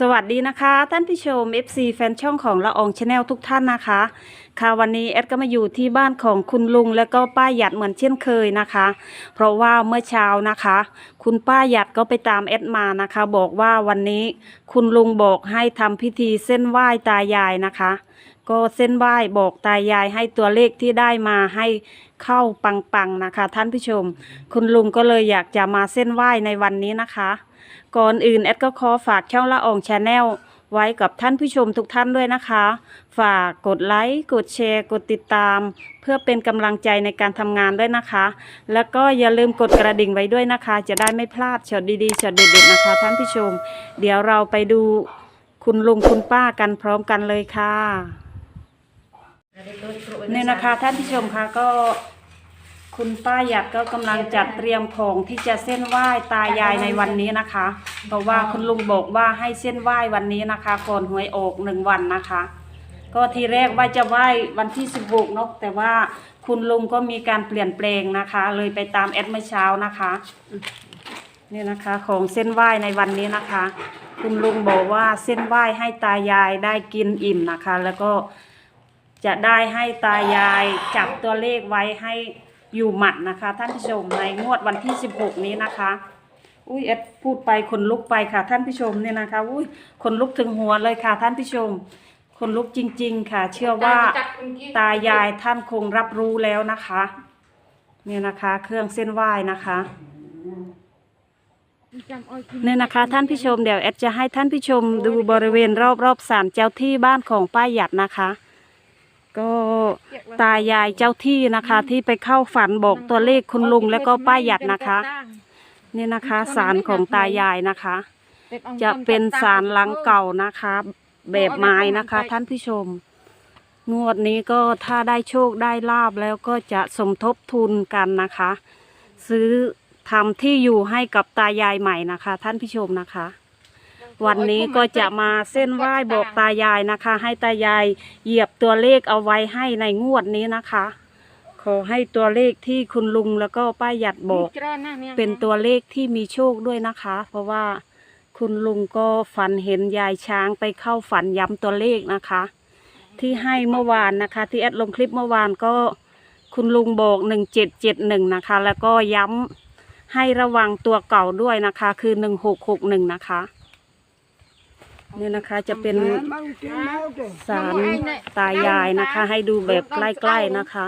สวัสดีนะคะท่านผู้ชม FC แฟนช่องของละอองชาแนลทุกท่านนะคะ ค่ะวันนี้แอดก็มาอยู่ที่บ้านของคุณลุงและก็ป้าหยัดเหมือนเช่นเคยนะคะ เพราะว่าเมื่อเช้านะคะ คุณป้าหยัดก็ไปตามแอดมานะคะ บอกว่าวันนี้คุณลุงบอกให้ทำพิธีเส้นไหว้ตายายนะคะ ก็เส้นไหว้บอกตายายให้ตัวเลขที่ได้มาให้เข้าปังๆนะคะ ท่านผู้ชม คุณลุงก็เลยอยากจะมาเส้นไหว้ในวันนี้นะคะ ก่อนอื่นแอดก็ขอฝากช่องละอองชาแนลไว้กับท่านผู้ชมทุกท่านด้วยนะคะ ฝากกดไลค์กดแชร์ กดติดตาม เพื่อเป็นกำลังใจในการทำงานด้วยนะคะ แล้วก็อย่าลืมกดกระดิ่งไว้ด้วยนะคะ จะได้ไม่พลาดช็อตดีๆช็อตเด็ดๆนะคะ ท่านผู้ชม เดี๋ยวเราไปดูคุณลุงคุณป้ากันพร้อมกันเลยค่ะเนี่ยนะคะท่านผู้ชมคะก็ คุณป้าหยัดก็กำลังจัดเตรียมของที่จะเส้นไหว้ตายายในวันนี้นะคะ เพราะว่าคุณลุงบอกว่าให้เส้นไหว้วันนี้นะคะก่อนหวยออกหนึ่งวันนะคะ ก็ทีแรกว่าจะไหว้วันที่สิบหกเนอะแต่ว่าคุณลุงก็มีการเปลี่ยนแปลงนะคะ เลยไปตามแอดเมื่อเช้านะคะนี่นะคะของเส้นไหว้ในวันนี้นะคะ คุณลุงบอกว่าเส้นไหว้ให้ตายายได้กินอิ่มนะคะ แล้วก็จะได้ให้ตายายจับตัวเลขไว้ให้ อยู่หมัดนะคะ ท่านผู้ชมในงวดวันที่ 16 นี้นะคะ อุ้ยเอ็ดพูดไปขนลุกไปค่ะ ท่านผู้ชมเนี่ยนะคะ อุ้ยขนลุกถึงหัวเลยค่ะ ท่านผู้ชมขนลุกจริง ๆ ค่ะ เชื่อว่าตายายท่านคงรับรู้แล้วนะคะ เนี่ยนะคะ เครื่องเส้นไหว้นะคะเนี่ยนะคะท่านผู้ชมเดี๋ยวแอดจะให้ท่านผู้ชมดูบริเวณรอบๆศาลเจ้าที่บ้านของป้าหยัดนะคะ ก็ตายายเจ้าที่นะคะ ที่ไปเข้าฝันบอกตัวเลขคุณลุงแล้วก็ป้าหยัดนะคะ นี่นะคะศาลของตายายนะคะ จะเป็นศาลหลังเก่านะคะ แบบไม้นะคะ ท่านผู้ชม งวดนี้ก็ถ้าได้โชคได้ลาบแล้วก็จะสมทบทุนกันนะคะ ซื้อทำที่อยู่ให้กับตายายใหม่นะคะ ท่านผู้ชมนะคะ วันนี้ก็จะมาเส้นไหว้บอกตายายนะคะ ให้ตายายเหยียบตัวเลขเอาไว้ให้ในงวดนี้นะคะ ขอให้ตัวเลขที่คุณลุงแล้วก็ป้าหยัดบอก เป็นตัวเลขที่มีโชคด้วยนะคะ เพราะว่าคุณลุงก็ฝันเห็นยายช้างไปเข้าฝันย้ำตัวเลขนะคะ ที่ให้เมื่อวานนะคะ ที่แอดลงคลิปเมื่อวานก็คุณลุงบอกหนึ่งเจ็ดเจ็ดหนึ่งนะคะ แล้วก็ย้ำให้ระวังตัวเก่าด้วยนะคะ คือหนึ่งหกหกหนึ่งนะคะ นี่นะคะจะเป็นสารตายายนะคะ ให้ดูแบบใกล้ๆนะคะ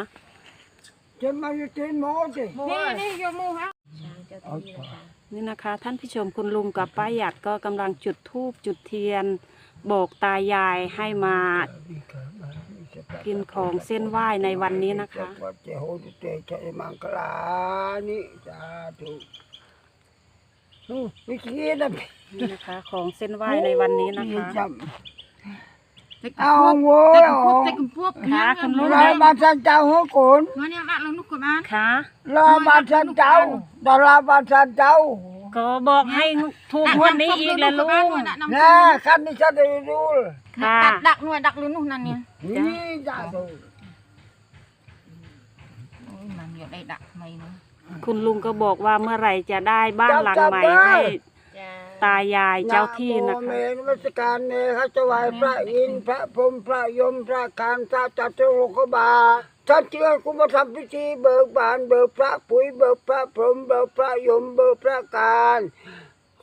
นี่นะนี่นะคะ ท่านผู้ชมคุณลุงกับป้าหยัดก็กำลังจุดธูปจุดเทียนโบกตายายให้มากินของเส้นไหว้ในวันนี้นะคะ วัดเจโหตุเตชัยมังคลานิสาธุนู่วิธีนะนี่นะคะ ของเส้นไหว้ในวันนี้นะคะจำเอาโว้ยเต็กเอาพวกเต็กพวกค่ะคุณลุงเรามาสันเจ้าหัวโกนมันเนี่ยละเรานุกกันบ้านค่ะเรามาสันเจ้าดารามาสันเจ้าก็บอกให้ถูกงวดนี้อีกแล้วลุงนะคันนี้ฉันได้ดูค่ะดักดักหน่วยดักลุนุ่นนั่นเนี่ยนี่จ้าดูโอ้ยมันอยู่ได้ดักไม่เนาะ คุณลุงก็บอกว่าเมื่อไหร่จะได้บ้านหลังใหม่ให้ตายายเจ้าที่นะโมคะเมนวัสการเนเขาจะไหวพระอินทร์พระพรหมพระยมพระคานพระจัตุโลกบาลถ้าเชื่อกูมาทำพิธีเบิกบานเบิกพระปุ๋ยเบิกพระพรหมเบิกพระยมเบิกพระการ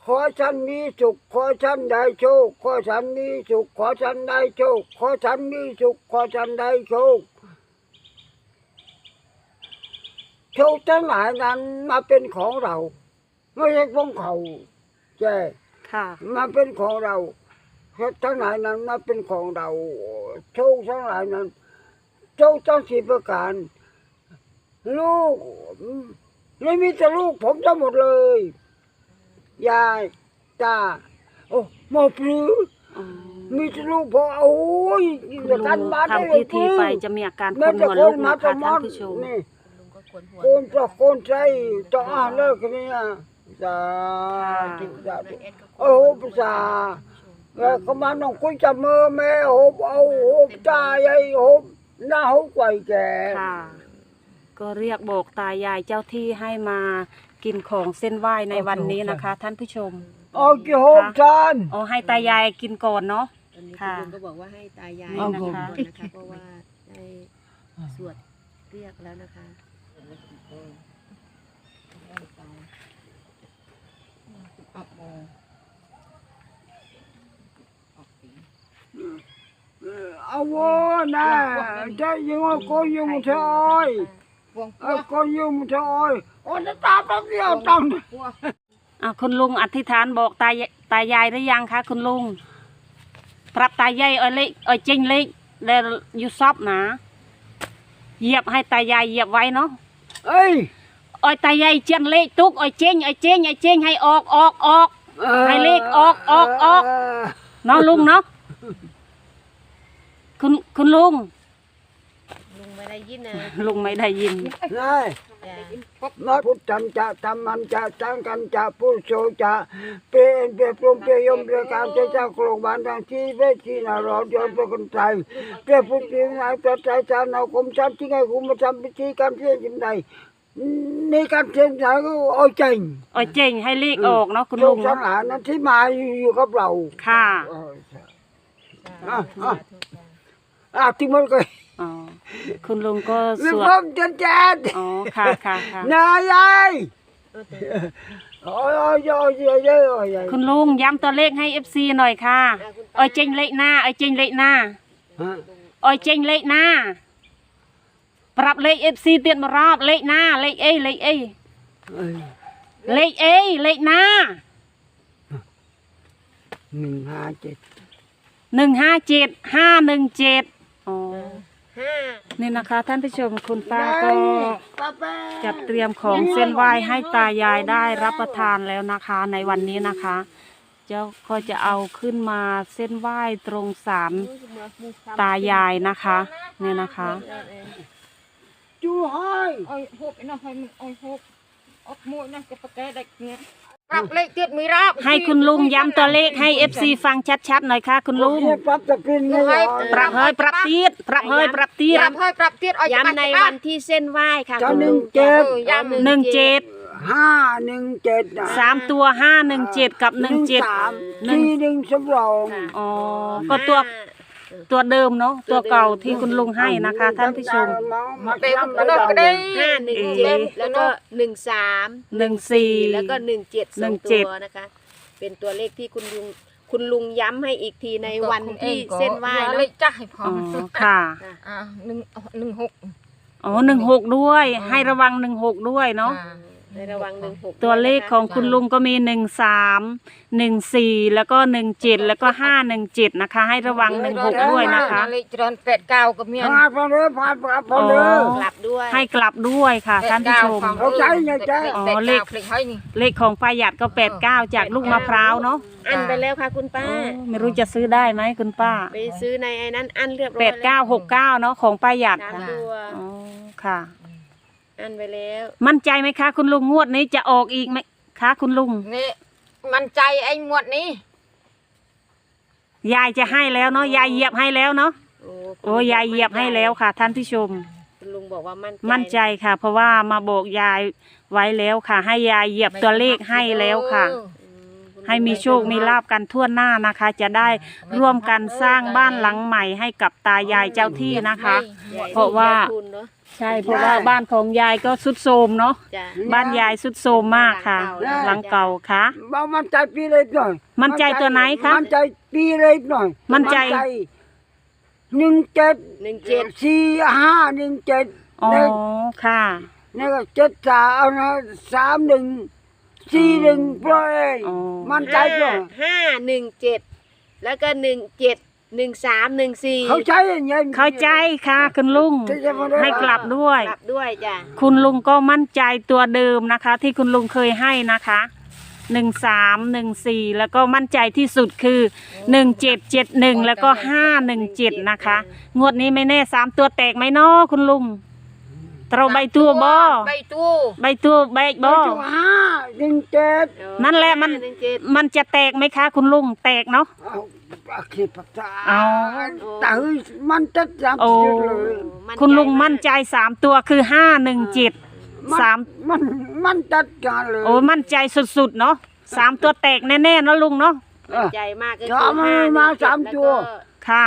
ขอฉันมีสุขขอฉันได้โชคขอฉันมีสุขขอฉันได้โชคขอฉันมีสุขขอฉันได้โชค โชคทั้งหลายนั้นมาเป็นของเรา ไม่ใช่ของเขาใช่ค่ะมาเป็นของเราโชคทั้งหลายนั้นมาเป็นของเราโชคทั้งหลายนั้นโชคทั้งสี่ประการลูกไม่มีแต่ลูกผมทั้งหมดเลยยายตาโอ้หมอปลืออ๋อมีแต่ลูกพอโอ้ยคุณจะลุกันงบ้านได้ทำเลยพิธีไปจะมีอาการคแม่นจะหัวคลุนกมานะตะคะมท่าอนนผู้ชม นี่ลุงก็ควรหัวโกนปลอกโกนใจจะอ่านเลิกกันเนี่ยสาธุสาธุโอ้โหภาษาแล้วก็มาน้องคุยจับมือแม่โหบเอาโหบตาใหญ่โหบหน้าโหบไกวแก่ค่ะก็เรียกบอกตายายเจ้าที่ให้มากินของเส้นไหว้ในวันนี้นะคะ ท่านผู้ชมปโอ้กี่หกจานโอ้ให้ตายายกินก่อนเนาะตอนนี้ค่ะคุณลุงก็บอกว่าให้ตายายนี่กินะคะก่อนนะคะเพราะว่าได้สวดเรียกแล้วนะคะ ออกโมออกสีเอาว้นะจะยังว่าก็ยังไม่ใช่อ้อยพวงพเอวก็ยังไม่ใช่อ้อยโอ้จะตาแป๊บเดียวตังค์พวงอะคุณลุงอธิษฐานบอกตายตายายหรือยังคะคุณลุงปรับตายายเอาเล็กเอาจริงเล็กแล้วยูซอบนะเหยียบให้ตายายเหยียบไว้เนาะ เอ้ยเอาตายายเจียนเล็กตุกเอาเจงเอาเจงเอาเจงให้ออกออกออกให้เลขออกออกออกเนาะลุงเนาะคุณคุณลุงลุงไม่ได้ยินนะลุงไม่ได้ยินนายจ้ะ นัพุทธันจะธรรมันจะสังกันจะพุทโธจะเปลี่ยนเปลี่ยนปรุงเปลี่ยนยมเปลี่ยนการจะจะโครงบานทางที่เวทีนารอดยนเป็นคนไทยเปลี่ยนพุทธินายประใจจานเอาคมชัดที่ไงคุมมาทำพิธีการเพียรยิมใดนี่การเพียรใดก็โอ้ยจริงเอาเจงให้เลขออกเนาะคุณลูลุกงสังเนาะหารนั้นที่มาอยู่กับเราค่ะเออจ้ะอะอะอะที่มันก็อ๋อ คุณลุงก็มีสวด ผมจนเจ็ดอ๋อ ค่ะค่ะค่ะ นายยายโอ้ยโอ้ยโอ้ยโอ้ยโอ้ยโอ้ยโอ้ยคุณลุงย้ำตัวเลขให้ FC หน่อยค่ะเอ้ยเจงเลขหน้าเอ้ยเจงเลขหน้าฮะเอ้ยเจงเลขหน้า ปรับเลข FC ទៀតមករอบเลขหน้า เลขអីលេខអីเอ้ยលេខអីលេขหน้าหนึ่งห้าเจ็ด157 517 นี่นะคะ ท่านผู้ชมคุณป้าก็ป้าแป้จัดเตรียมของเส้นไหว้ให้ตายายได้รับประทานแล้วนะคะ ในวันนี้นะคะเจ้าก็จะเอาขึ้นมาเส้นไหว้ตรงศาลตายายนะคะ เนี่ยนะคะจูให้โอ้ยหกไอ้น้องให้มันโอ้ยหกออกโมยนะจะประแกได้เงี้ย ปรับเลขเตียดมีรับให้คุณลุงย้ำตัวเลขให้เอฟซีฟังชัดๆหน่อยค่ะคุณลุงเนี่ยปรับตะกินไม่ได้ปรับเฮ้ยปรับตีดปรับเฮ้ยปรับตีดปรับให้ปรับเตียดเอาย้ำในวันที่เส้นไหว้ค่ะจะคุณหนึ่ลุงงเจ็ดเออย้ำหนึ่งเจ็ดห้าหนึ่งเจ็ดนะสามตัวห้าหนึ่งเจ็ดกับหนึ่งเจ็ดสามหนึ่งสี่หนึ่งสำรองค่ะอ๋อก็ตัว ตัวเดิมเนาะตัวเก่าที่คุณลุงให้นะคะ ท่านผู้ชม มาเต็มทำกระโดดกระเด้ยห้าหนึ่งเอ๊เจ็ดะแล้วก็หนึ่งสามหนึ่งสี่แล้วก็หนึ่งเจ็ดหนึ่สองงเจ็ตัดวนะคะ เป็นตัวเลขที่คุณลุงคุณลุงย้ำให้อีกทีในวันที่เส้นไหว้เลเนาะขจ้าให้พออ๋อค่ะอ่าหนึ่งหนึ่งหกอ๋อหนึ่งหกด้วย ให้ระวังหนึ่งหกด้วยเนาะอ่า ในระวังหนึ่งหกตัวเลขของคุณลุงก็มีหนึ่งสามหนึ่งสี่แล้วก็หนึ่งเจ็ดแล้วก็ห้าหนึ่งเจ็ดนะคะ ให้ระวังหนึ่งหกด้วยนะคะ เลขจรนแปดเก้าก็มีผ่านไปเลยผ่านไปพอเลยอ๋อ กลับด้วยให้กลับด้วยค่ะท่านผู้ชม เอาใจไงใจ อ๋อเลเลขขเลขให้นี่เลขของป้าหยัดก็แปดเก้าจากลูกมะพร้าวเนาะอันไปแล้วค่ะคุณป้าอ๋อไม่รู้จะซื้อได้ไหมคุณป้าไปซื้อในไอ้นั้นอันเรียบร้อยแปดเก้าหกเก้าเนาะของป้าหยัดสามค่ะตัว อ๋อค่ะ อันไปแล้วมั่นใจไหมคะ คุณลุงงวดนี้จะออกอีกไหมคะคุณลุง นี่มันใจไอ้หมวดนี้ยายจะให้แล้วเนาะยายเหยียบให้แล้วเนาะโอ้โอ้ยายเหยียบให้แล้วค่ะ ท่านผู้ชม คุณลุงบอกว่ามั่นใจมั่นใจค่ะ เพราะว่ามาบอกยายไว้แล้วค่ะ ให้ยายเหยียบตัวเลขให้แล้วค่ะอืมคุณลุง ให้มีโชค มีลาบกันทั่วหน้านะคะ จะได้ร่วมกันสร้างบ้านหลังใหม่ให้กับตายายเจ้าที่นะคะใหญ่เพราะว่าใหญ่ทุนเนอะใช่เพราะว่าบ้านของยายก็สุดโทรมเนาะจ้ะบ้านยายสุดโทรมมากค่ะ หลังเก่าค่ะบ้ามันใจปีเล็กหน่อย มั่นใจตัวไหนคะมันใจปีเล็กหน่อย มั่นใจหนึ่งเจ็ดหนึ่งเจ็ดสี่ห้าหนึ่งเจ็ดอ๋อเนี่ยค่ะนี่ก็เจ็ดสามนะสามหนึ่ง สี่หนึ่งปล่อยอ๋อ มันใจปล่อยห้าหนึ่งเจ็ดแล้วก็หนึ่งเจ็ดหนึ่งสามหนึ่งสี่เขาใจอย่างเงี้ย เข้าใจค่ะคุณลุงที่จะมาได้ ให้กลับด้วย กลับด้วยจ้ะคุณลุงก็มั่นใจตัวเดิมนะคะ ที่คุณลุงเคยให้นะคะหนึ่งสามหนึ่งสี่แล้วก็มั่นใจที่สุดคือหนึ่งเจ็ดเจ็ดหนึ่งแล้วก็ห้าหนึ่งเจ็ดนะคะ งวดนี้ไม่แน่สามตัวแตกไหมเนาะคุณลุง เตราใบตัวบอใบตู้ใบตัวใบบบออห้าหนึ่งเจ็ดนั่นแหละมันหนึ่งเจ็ดมันจะแตกไหมคะ คุณลุงแตกเนาะเอาอาคีปตาเอาแต่เฮ้ยมันจะจำโอ้จุดเลยคุณลุงมั่นใจสามตัวคือห้าหนึ่งเจ็ดมันสามมันมันจัดการเลยโอ้มั่นใจสุดๆเนาะสามตัวแตกแน่ๆเนอะลุงเนาะอะใจมากก็อย่าคือมาห้าหนึ่งมาเจ็ดสามแล้วตัวก็ค่ะ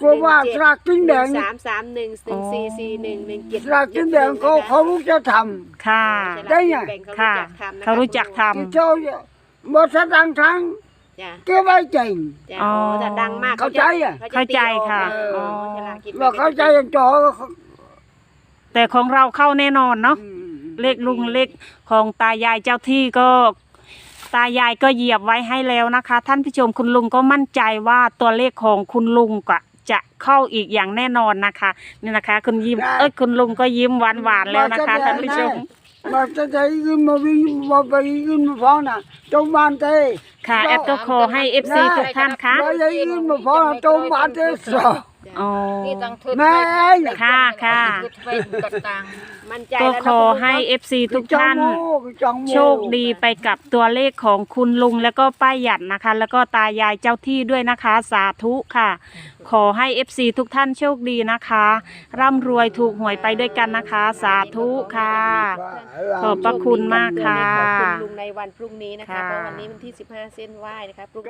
กลัวว่าสลากกินแดงหนึ่สามสามหนึ่งหนึ่งสี่สี่หนึ่งหนึ่งเจ็ดสลากกินแดงเขาเขารู้จะท ค่ะ ได้ไงค่ะ เขารู้จักทำที่เจ้าเนี่ยบทดังทั้งจ้ะเก็บไว้จริง จ้ะอ๋อโอ้แต่ดังมากเข้าใจอะขจเข้าใจตีออกค่ะ เอออ๋อฉลากกินแบ่งว่าเข้าใจอย่างจอแต่ของเราเข้าแน่นอนเนาะ เลขลุงเลขของตายายเจ้าที่ก็ ตายายก็เหยียบไว้ให้แล้วนะคะ ท่านผู้ชมคุณลุงก็มั่นใจว่าตัวเลขของคุณลุงก็ จะเข้าอีกอย่างแน่นอนนะคะนี่นะคะคุณยิ้มเอ้ยคุณลุงก็ยิ้มหวานหวานๆแล้วนะคะท่านผู้ชมมาจะใจยืนมาวิ่งมาไปยืนมาฟ้องน่ะจงบานเต้ค่ะแอดก็ขอให้เอฟซีทุกท่านคะมาจะยืนมาฟ้องน่ะจงบานเต้สอ อ๋อ นี่ต้องทึบแม่ ค่ะค่ะ ทึบไปกัดตังมั่นใจก็แล้วขนะอคุณลุงให้เนาะเอฟซีทุกท่าน จองโมโชคดีไปกับตัวเลขของคุณลุงแล้วก็ป้าหยัดนะคะ แล้วก็ตายายเจ้าที่ด้วยนะคะ สาธุค่ะ ขอให้ FC ทุกท่านโชคดีนะคะ ร่ำรวยถูกหวยไปด้วยกันนะคะ สาธุค่ะ ขอบพระคุณมากค่ะขอบคุณลุงในวันพรุ่งนี้นะคะค่ะ เพราะวันนี้วันที่ 15 เส้นไหว้นะคะพรุ่ง